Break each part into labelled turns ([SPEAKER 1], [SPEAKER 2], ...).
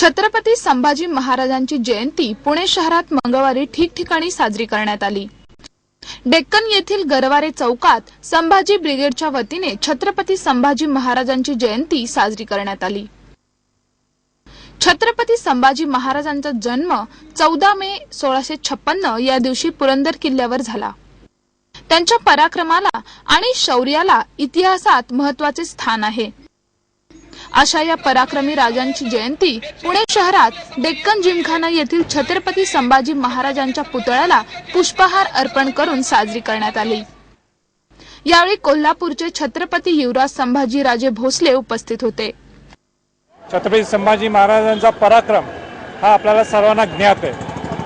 [SPEAKER 1] छत्रपती संभाजी महाराजांची जयंती पुणे शहरात मंगळवारी ठिकठिकाणी साजरी करण्यात आली. डेक्कन येथील गरवारे चौकात संभाजी ब्रिगेडच्या वतीने छत्रपती संभाजी महाराजांची जयंती साजरी करण्यात आली. छत्रपती संभाजी महाराजांचा जन्म चौदा मे सोळाशे छप्पन्न या दिवशी पुरंदर किल्ल्यावर झाला. त्यांच्या पराक्रमाला आणि शौर्याला इतिहासात महत्त्वाचे स्थान आहे. अशा या पराक्रमी राजांची जयंती पुणे शहरात डेक्कन जिमखाना येथील छत्रपती संभाजी महाराजांच्या पुतळ्याला पुष्पहार अर्पण करून साजरी करण्यात आली. यावेळी कोल्हापूरचे छत्रपती युवराज संभाजी राजे भोसले उपस्थित होते.
[SPEAKER 2] छत्रपती संभाजी महाराजांचा पराक्रम हा आपल्याला सर्वांना ज्ञात आहे.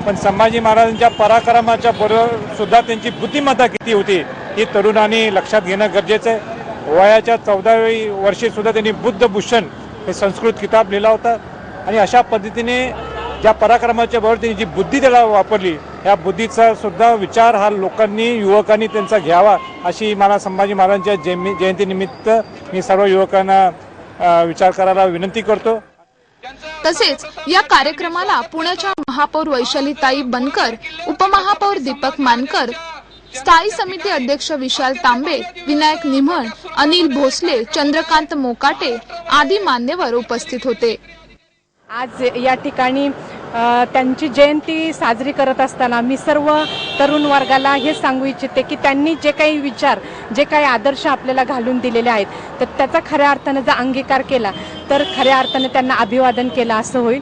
[SPEAKER 2] पण संभाजी महाराजांच्या पराक्रमाच्या बरोबर सुद्धा त्यांची बुद्धिमत्ता किती होती ही तरुणांनी लक्षात घेणं गरजेचं आहे. वयाच्या चौदावी वर्षी सुद्धा त्यांनी बुद्धभूषण हे संस्कृत किताब लिहिला होता. आणि अशा पद्धतीने ज्या पराक्रमाच्या बरोबर त्यांनी जी बुद्धी त्याला वापरली या बुद्धीचा सुद्धा विचार हा लोकांनी युवकांनी त्यांचा घ्यावा अशी मला संभाजी महाराजांच्या जयंती जयंतीनिमित्त मी सर्व युवकांना विचार करायला विनंती करतो.
[SPEAKER 1] तसेच या कार्यक्रमाला पुण्याच्या महापौर वैशालीताई बनकर उपमहापौर दीपक मानकर स्थायी समिती अध्यक्ष विशाल तांबे विनायक निमण अनिल भोसले चंद्रकांत मोकाटे आदी मान्यवर उपस्थित होते.
[SPEAKER 3] आज या ठिकाणी त्यांची जयंती साजरी करत असताना मी सर्व तरुण वर्गाला हे सांगू इच्छिते की त्यांनी जे काही विचार जे काही आदर्श आपल्याला घालून दिलेले आहेत तर त्याचा खऱ्या अर्थानं जर अंगीकार केला तर खऱ्या अर्थानं त्यांना अभिवादन केलं असं होईल.